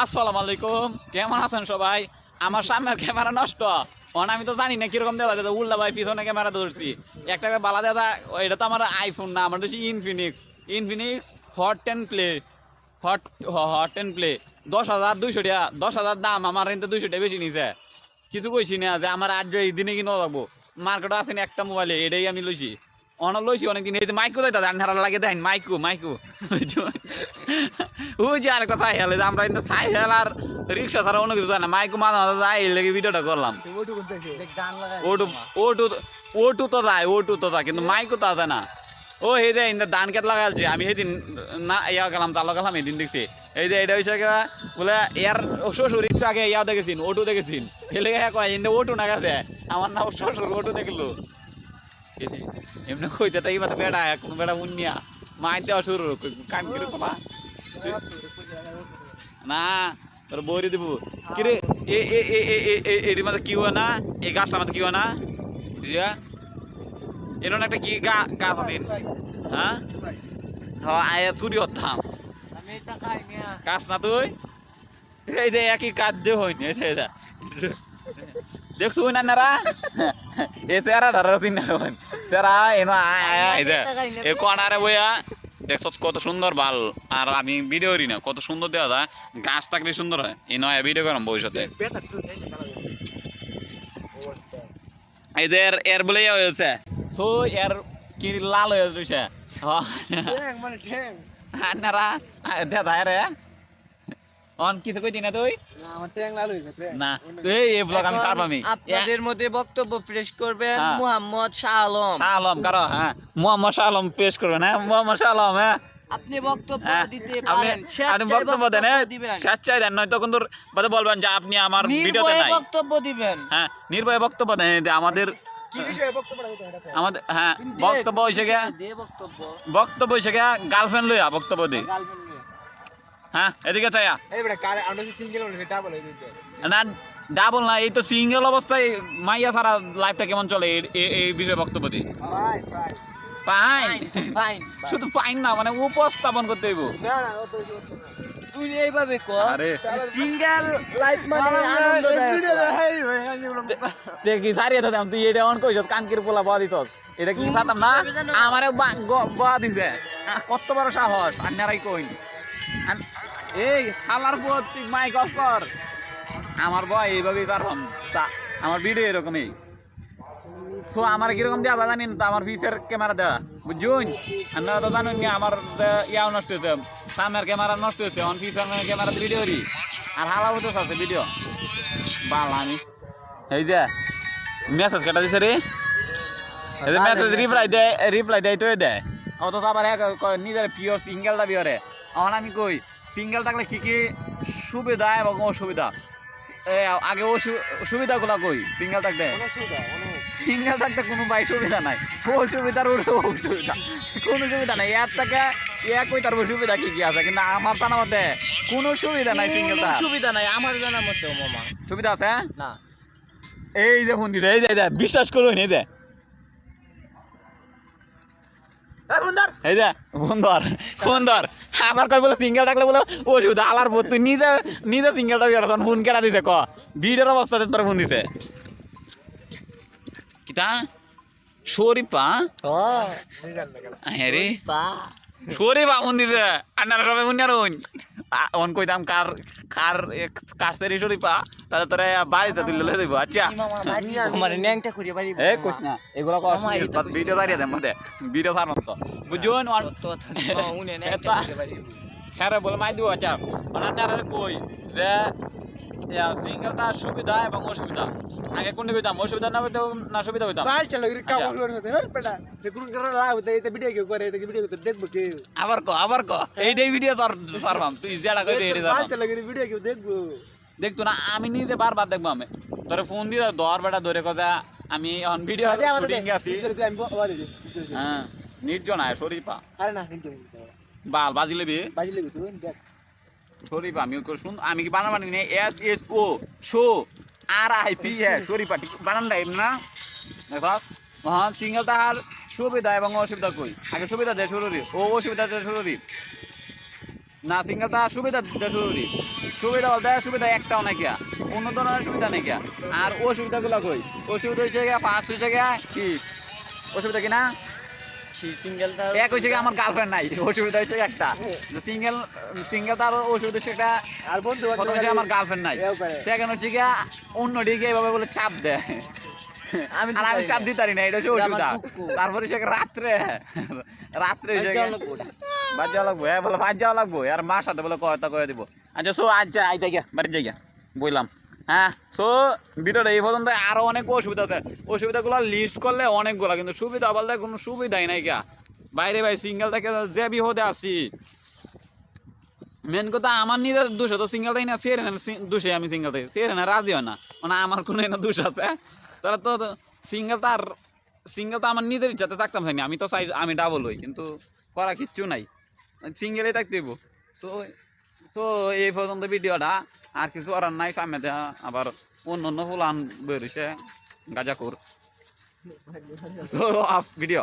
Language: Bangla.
আসসালামু আলাইকুম। কেমন আছেন সবাই? আমার সামনের ক্যামেরা নষ্ট। অন, আমি তো জানি না কীরকম দেওয়া দাদা উল্টা ভাই পিছনে ক্যামেরা ধরছি। একটা বালা দাদা এটা তো আমার আইফোন না, আমার হচ্ছে Infinix Infinix Hot ten Play Hot Hot ten Play দশ হাজার দুইশো টাকা। দশ হাজার দাম, আমার কিন্তু দুইশো টাকা বেশি নিছে। কিছু কইছি না যে, আমার আট দিনে কিনা লাগবো মার্কেটও আছে না একটা মোবাইলে এটাই আমি লইছি। অনেক লইছি অনেকদিন এই যে মাইকো দেয় দাদা আন্ধারা লাগে দেন মাইকো মাইকো। ওই যে আর কথা হেলে যে আমরা কিন্তু সাই আর রিক্সা ছাড়া অন্য কিছু জানি না। মাইকো মাঝে মাঝে লেগে ভিডিওটা করলাম। ওটু ওটু ওটু তো যায় ওটু তো যায় কিন্তু মাইকো তো আছে না। ও এই যে ইন্দা ধান খেত লাগালছে আমি সেদিন না ইয়া গেলাম চালো গেলাম এদিন দেখছি। এই যে এটা হয়েছে বলে এর শ্বশুর একটু আগে ইয়া দেখেছিন ওটু দেখেছিন। এলে কয় ইন্দা ওটু না গেছে আমার না শ্বশুর ওটু দেখল। এমনি কইতে তাই বাতা বেড়া কোন বেড়া উন্নিয়া। মাই দেওয়া শুরু কান কিরে তোমা না, তোর বইরে দিব। কিরে, এ এ এ এ এ এ এর মধ্যে কি হয় না? এই গাছটার মধ্যে কি না? রিয়া এর একটা কি গা, গাছ দিন হ্যাঁ? হ্যাঁ আয়া চুরি হতাম কাজ না তুই? এই যে একই কাজ যে হয়নি দেখছ না নারা এ সেরা ধরার দিন না হন সেরা এনো এ কোনারে বইয়া দেখছ কত সুন্দর বাল। আর আমি ভিডিও করি না কত সুন্দর দেওয়া যায়। গাছ থাকলে সুন্দর হয়। এই নয় ভিডিও করাম ভবিষ্যতে। যে এর এর বলে হয়েছে। সো এর কি লাল হয়ে রয়েছে নারা দেখা রে। অন কিছু কই দিনা তুই? না এই এই ব্লগ আমি সারব আমি। আপনাদের মধ্যে বক্তব্য পেশ হ্যাঁ। মোহাম্মদ শাহ আলম। শাহ আলম কারও হ্যাঁ। মোহাম্মদ শাহ আলম পেশ করবেন হ্যাঁ? মোহাম্মদ শাহ আলম হ্যাঁ। আপনি বক্তব্য দিতে পারেন আপনি স্বেচ্ছায় বক্তব্য দেন হ্যাঁ? দিবেন। স্বেচ্ছায় দেন নয়তো কিন্তু বলবেন যে আপনি আমার ভিডিওতে নাই। বক্তব্য দিবেন। হ্যাঁ নির্ভয় বক্তব্য দেন আমাদের আমাদের হ্যাঁ বক্তব্য হয়েছে গিয়া বক্তব্য? বক্তব্য হয়েছে গিয়া গার্লফ্রেন্ড লইয়া বক্তব্য দি। গার্লফ্রেন্ড নিয়ে। হ্যাঁ এদিকে চাইয়া না ডাবল না এই তো সিঙ্গেল অবস্থায় মাইয়া সারা লাইফটা কেমন চলে এই- বিষয়ে বক্তব্য ফাইন শুধু ফাইন না মানে উপস্থাপন করতে হইব। তুই এইভাবে কর সিঙ্গেল লাইফ মানে দেখি সারিয়ে দাম তুই এটা অন কইছ কানকির পোলা বয়া দিত। এটা কি না? আমারে বা- গ- দিছে। কত বড় সাহস আন্যারাই কই আন- এই হালার পর তুই মাইক অফ কর। আমার বয় এইভাবেই পারলাম তা আমার ভিডিও এরকমই। সো আমার কীরকম দেওয়া জানি না তো আমার ফিসের ক্যামেরা দেওয়া বুঝুন আপনারা তো জানুন না আমার ইয়াও নষ্ট হয়েছে। সামনের ক্যামেরা নষ্ট হয়েছে। অন ফিসের ক্যামেরা ভিডিও করি। আর হালা হতে আছে ভিডিও বাল আমি। এই যে মেসেজ কেটা দিছে রে। এই যে মেসেজ রিপ্লাই দেয় রিপ্লাই দেয় তো দেয়। অত তো আবার নিজের পিওর সিঙ্গেল দাবি করে এখন আমি কই? সিঙ্গেল থাকলে কি কি সুবিধা এবং অসুবিধা? আগে অসু- সুবিধাগুলা কই সিঙ্গেল থাকতে? সিঙ্গেল থাকতে কোনো ভাই সুবিধা নাই। অসুবিধার উল্টো অসুবিধা। কোনো সুবিধা নাই। এর থেকে এক কই তার সুবিধা কি কি আছে? কিন্তু আমার জানা মতে কোনো সুবিধা নাই সিঙ্গেল সুবিধা নাই আমার জানার মতো মামা সুবিধা আছে হ্যাঁ? না। এই যে ফোন দিতে এই যে এই যে বিশ্বাস করুন এই যে। এই যে বন্ধর বন্ধর। আবার কয় বলে সিঙ্গেল থাকলে বলে অসুবিধা আলার বোধ তুই নিজে নিজে সিঙ্গেলটা বিয়ে তখন ফোন কেনা দিতে ক? ভিডিওর অবস্থাতে তোর ফোন দিছে। কিতা? শরীফা? হ্যাঁ রে। পা শরীফা ফোন দিছে। আপনারা সবাই ফোন আর অন কইতাম কার কার কার সেরি শরীফা তাহলে তোরা বাড়িতে তুলে লয়ে দেবো আচ্ছা। আমার ন্যাংটা করিয়ে বাড়ি এ কোশ না এগুলো কর এটা ভিডিও দাঁড়িয়ে দেন মধ্যে ভিডিও সারলাম তো বুঝুন আর তো উনি ন্যাংটা করিয়ে বাড়ি হ্যাঁ রে বলে মাই দিব আচ্ছা। অনার কই যে সিঙ্গেল তার সুবিধা এবং অসুবিধা। আগে কোনটা কইতাম অসুবিধা না হইতাম না সুবিধা হইতাম আবার ক আবার ক। এইটাই ভিডিও তোর সারবাম তুই যেটা কই এইটা সারবাম দেখতো না আমি নিজে বারবার দেখব আমি। তোরে ফোন দিয়ে দর বেটা ধরে কথা। আমি অন ভিডিও শুটিং আছি। হ্যাঁ নির্জন আয় শরীফা বাল বাজি লবি? শরীফা, আমি ওকে শুন, আমি কি বানান বানি S S O show R I P A Sharifa, ঠিক বানান টাইম না? দেখো হ্যাঁ সিঙ্গেল তাহার সুবিধা এবং অসুবিধা কই? আগে সুবিধা দেয় শুরুরি ও অসুবিধা দেয় শুরুরি না সিঙ্গেলটা সুবিধা দিতে শুরুরি সুবিধা বলতে সুবিধা একটাও নাই কিয়া কোনো ধরনের সুবিধা নেই কিয়া। আর অসুবিধাগুলো কই? অসুবিধা হয়েছে গিয়া ফার্স্ট হয়েছে গিয়া কি? অসুবিধা কি না? সিঙ্গেলটা এক হয়েছে আমার গার্লফ্রেন্ড নাই অসুবিধা হয়েছে একটা। সিঙ্গেল সিঙ্গেল তার অসুবিধা হচ্ছে একটা আর বন্ধু আমার গার্লফ্রেন্ড নাই। সেকেন্ড হচ্ছে গিয়া অন্য দিকে এভাবে বলে চাপ দেয়। আমি আর আমি চাপ দিতে পারি না এটা হচ্ছে অসুবিধা। তারপরে সে রাত্রে রাত্রে বাদ যাওয়া লাগবো। হ্যাঁ বলে বাদ যাওয়া লাগবো। আর মার সাথে বলে কথা করে দিব? আচ্ছা সো আচ্ছা আইতে গিয়া বাড়ি যাই গিয়া বললাম হ্যাঁ সো ভিডিওটা এই পর্যন্ত, আরও অনেক অসুবিধা আছে। অসুবিধাগুলো লিস্ট করলে অনেকগুলো, কিন্তু সুবিধা বলতে কোনো সুবিধাই নাই গিয়া। বাইরে ভাই সিঙ্গেল থেকে যে বিহদে আসি মেন কথা, আমার নিজের দোষ তো সিঙ্গেল তাই না সেরে না দোষে আমি সিঙ্গেল থেকে সেরে না, রাজি হয় না। মানে আমার কোনো এনে দোষ আছে। তাহলে তো সিঙ্গেল তো আর সিঙ্গেল তো আমার নিজের ইচ্ছাতে থাকতাম না আমি তো চাই আমি ডাবল হই, কিন্তু করা কিচ্ছু নাই। সিঙ্গেলই থাকতে হইব। তো তো এই পর্যন্ত ভিডিওটা। আর কিছু আর নাই সামনে দেয়া আবার অন্য অন্য ফুলান বেরিয়েছে গাজাকুর ভিডিও